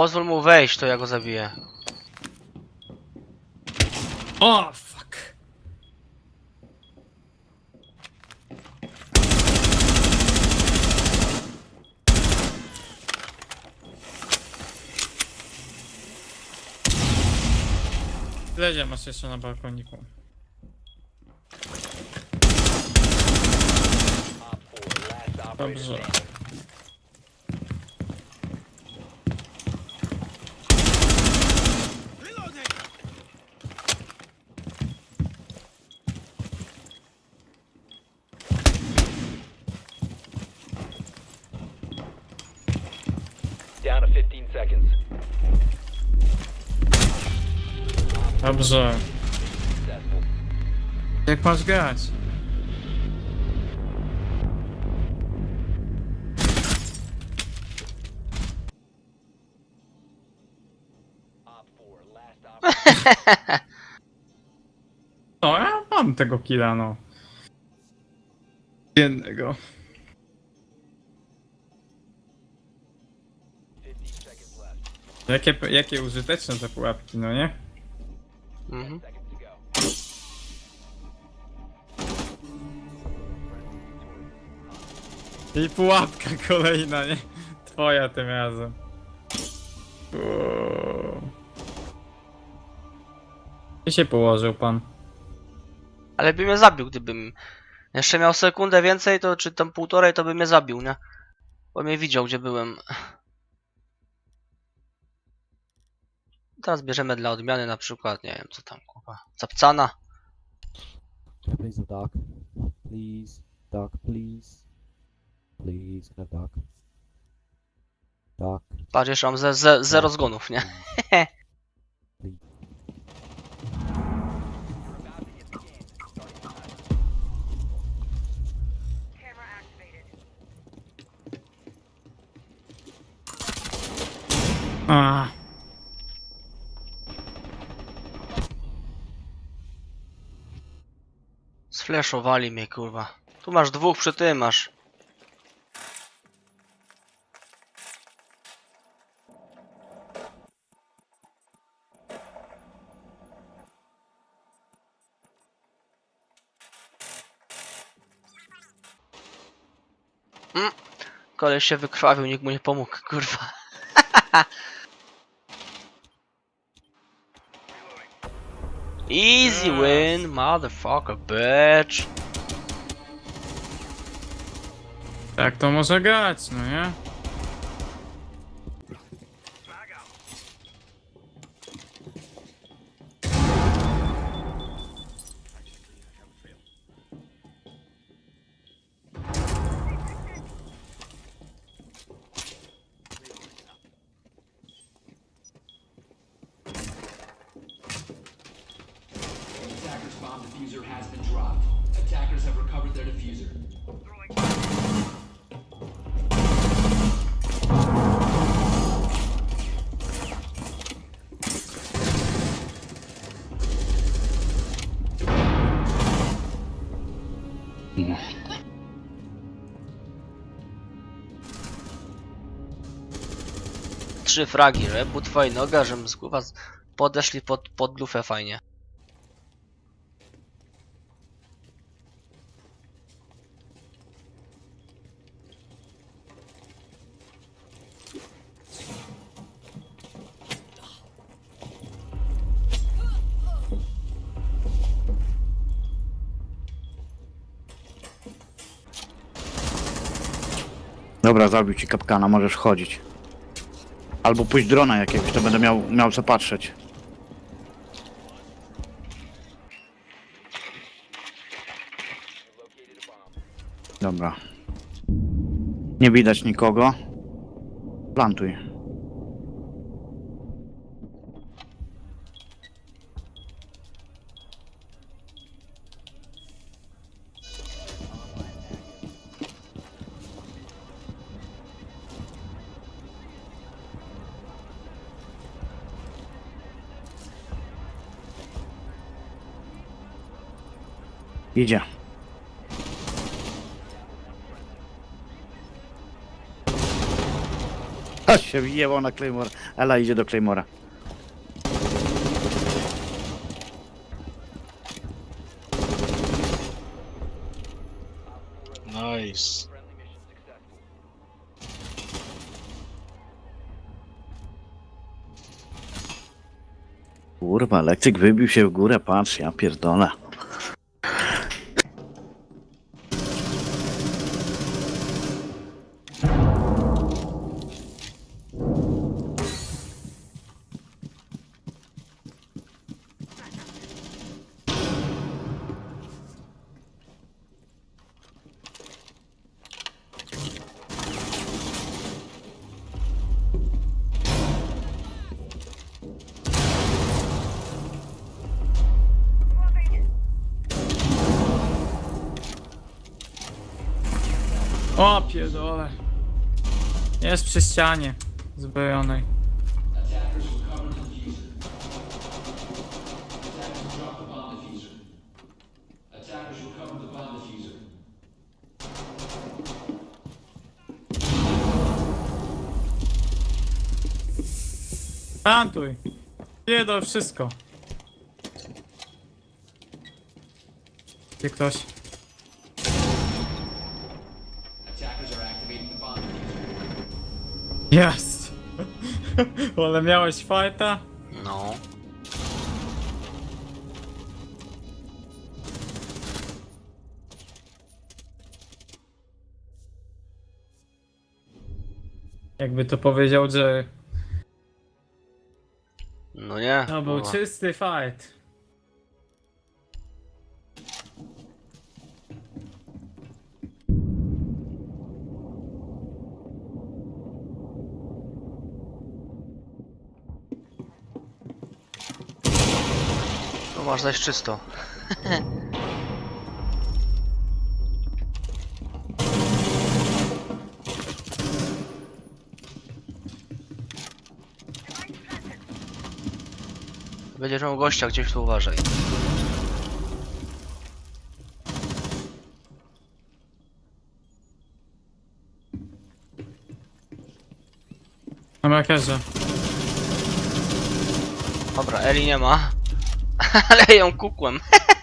Pozwól mu wejść, to ja go zabiję. O, fuck. Ledzie masz jeszcze na balkoniku. Dobrze. Dobrze. Jak masz grać? Op 4, last op. No, ja mam tego killa, no. Jednego. 15 seconds left. Jakie, jakie użyteczne te pułapki, no nie? Mhm. I pułapka kolejna, nie? Twoja tym razem. Uuu. Gdzie się położył pan? Ale by mnie zabił, gdybym jeszcze miał sekundę więcej, to czy tam półtorej, to by mnie zabił, nie? Bo mnie widział, gdzie byłem. Teraz bierzemy dla odmiany na przykład, nie wiem, co tam, capcana. Can I please have dark? Please, dark, please. Please, can I have dark? Dark. Patrz, jeszcze mam ze, ze, zero zgonów, nie? A, Sfleszowali mnie, kurwa. Tu masz dwóch przy tym, masz. Mm. Koleś się wykrwawił, nikt mu nie pomógł, kurwa. Easy win, motherfucker, bitch. tak to może grać, no nie? Diffuser has been dropped. Attackers have recovered their diffuser. Trzy fragi, twojej noga, żebym z głowa podeszli pod, pod lufę fajnie. Dobra, zabił ci kapkana, możesz chodzić. Albo pójść drona jakiegoś, to będę miał, miał co patrzeć. Dobra. Nie widać nikogo. Plantuj. Idzie. A się wjebał na Claymore. Ela idzie do Claymora. Nice. Kurwa, elektryk wybił się w górę, patrz, ja pierdolę. O pierdole. Jest przy ścianie zbrojonej. Recovered the diffuser. Attackers dropped Jest! Ale miałeś fajta? No. Jakby to powiedział Jerry. No nie. To był kurwa. czysty fight. No masz zaś czysto. Będziesz miał gościa gdzieś tu uważaj. Na makerze. Dobra, Eli nie ma. Ale ją kukłem.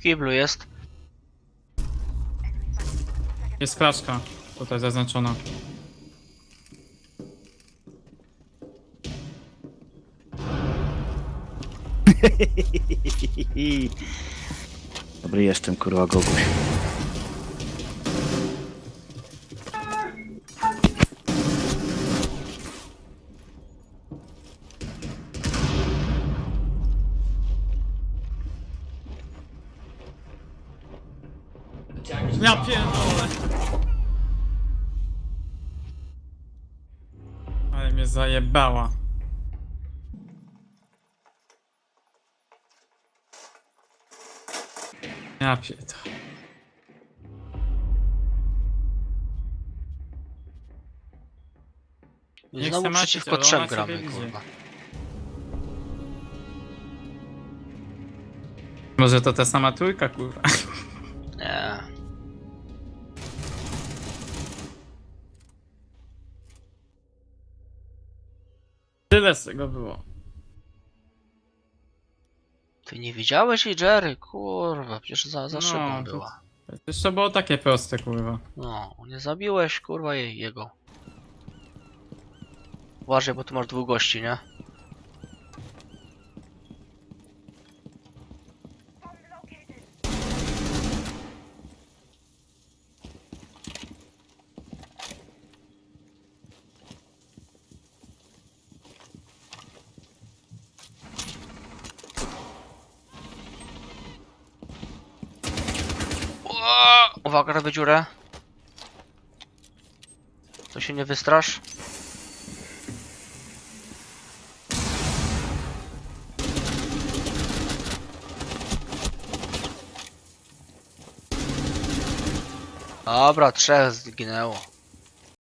W kiblu jest. Jest klaszka. Tutaj zaznaczona. Dobry jestem, kurwa, Goguś. Ja pierdolę. Ale mnie zajebała. Ja pierdolę. Niech znowu macie przeciwko ona trzem sobie gramy, widzi. kurwa. Może to ta sama trójka, kurwa. Tyle z tego było. Ty nie widziałeś jej Jerry? Kurwa, przecież za, za No, szybą to- była. Przecież to było takie proste, kurwa. No, nie zabiłeś, kurwa, jej, jego. Uważaj, bo tu masz dwóch gości, nie? Uwaga, robię dziurę. To się nie wystrasz. Dobra, trzech zginęło.